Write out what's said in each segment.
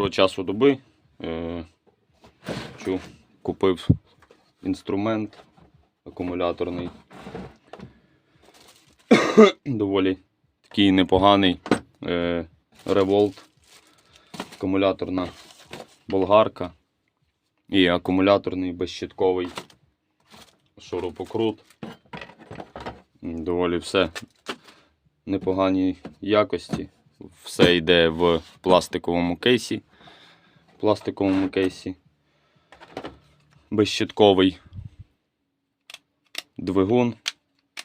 Про часу доби е, купив інструмент акумуляторний. Доволі такий непоганий е, револт, акумуляторна болгарка і акумуляторний безщитковий шурупокрут. Доволі все непоганій якості. Все йде в пластиковому кейсі. Пластиковому кейсі. Безщитковий двигун,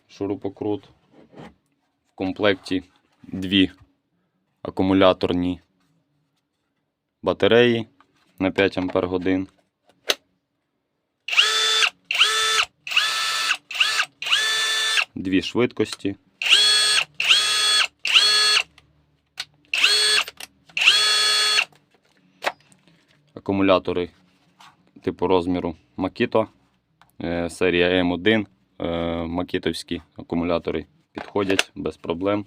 шурупокрут. В комплекті дві акумуляторні батареї на 5 Ампер годин. Дві швидкості. Акумулятори типу розміру Makito. Е, Серія М1. Е, Макітовські акумулятори підходять без проблем.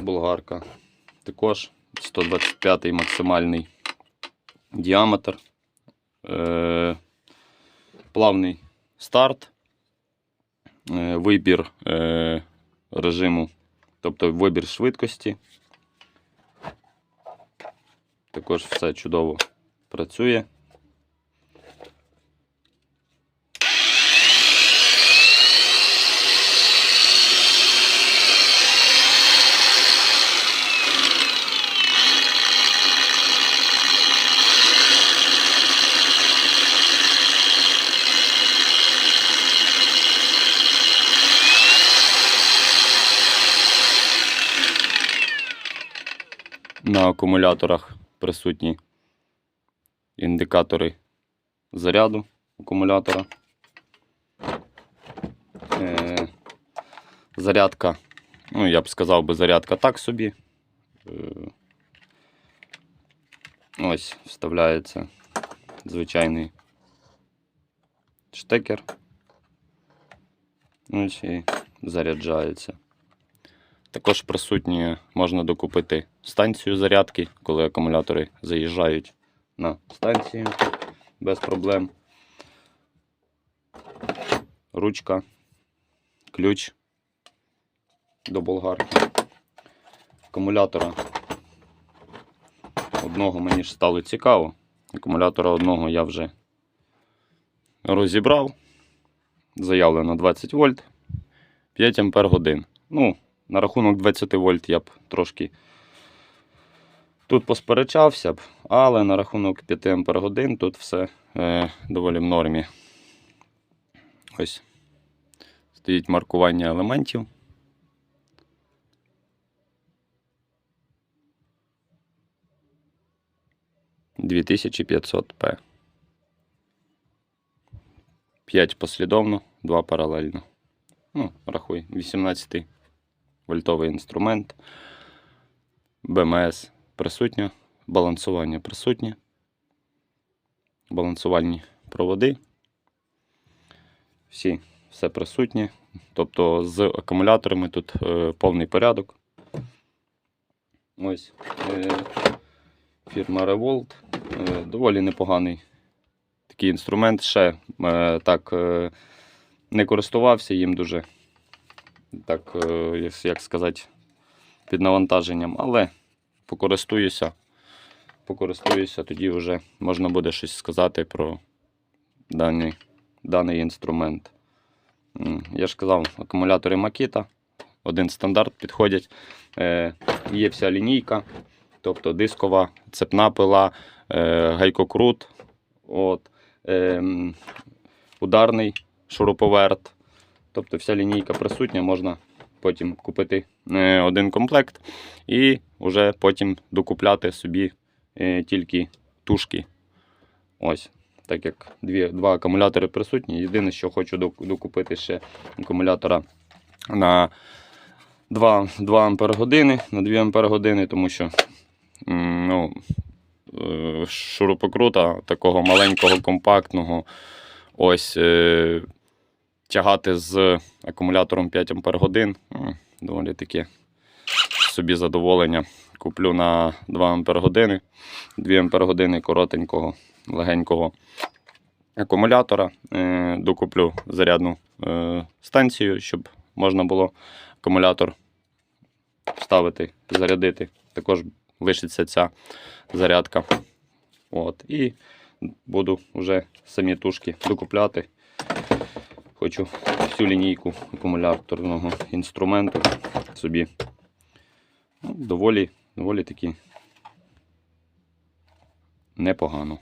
Болгарка. Також 125 максимальний діаметр. Е, Плавний старт. Вибір режиму, тобто вибір швидкості. Також все чудово працює. На акумуляторах присутні індикатори заряду акумулятора. Е, зарядка, ну я б сказав би, зарядка так собі. Е, ось вставляється звичайний штекер. Ось і заряджається. Також присутні можна докупити станцію зарядки, коли акумулятори заїжджають на станцію без проблем. Ручка, ключ до болгарки. Акумулятора одного мені ж стало цікаво. Акумулятора одного я вже розібрав. Заявлено 20 вольт, 5 ампер годин. Ну, на рахунок 20 вольт я б трошки тут посперечався б, але на рахунок 5 ампер годин тут все е, доволі в нормі. Ось стоїть маркування елементів. Дві тисячі п'ятсот П. 5 послідовно, 2 паралельно. Ну, рахуй, 18 вольтовий інструмент. БМС присутнє, балансування присутнє, балансувальні проводи. Всі, все присутнє. Тобто з акумуляторами тут е, повний порядок. Ось е, фірма Revolt. Е, доволі непоганий такий інструмент. Ще е, так е, не користувався їм дуже так, е, як- сказати, під навантаженням, але покористуюся. Покористуюся, тоді вже можна буде щось сказати про даний, даний інструмент. Я ж казав, акумулятори Makita. Один стандарт підходять. Е, є вся лінійка, тобто дискова, цепна пила, е, гайкокрут, от, е, ударний шуруповерт. Тобто вся лінійка присутня, можна потім купити е, один комплект і вже потім докупляти собі е, тільки тушки. Ось. Так як дві, два акумулятори присутні. Єдине, що хочу докупити ще акумулятора на 2, 2 Ампер години, на 2 Ампер години, тому що ну, е, шурупокрута такого маленького, компактного. Ось тягати з акумулятором 5 Ампер годин. м, Доволі таке собі задоволення. Куплю на 2 Ампер години, 2 Ампер години коротенького, легенького акумулятора. Е, Докуплю зарядну е, станцію, щоб можна було акумулятор вставити, зарядити. Також лишиться ця зарядка. От. І буду вже самі тушки докупляти. Хочу всю лінійку акумуляторного інструменту собі. Ну, доволі, доволі таки непогано.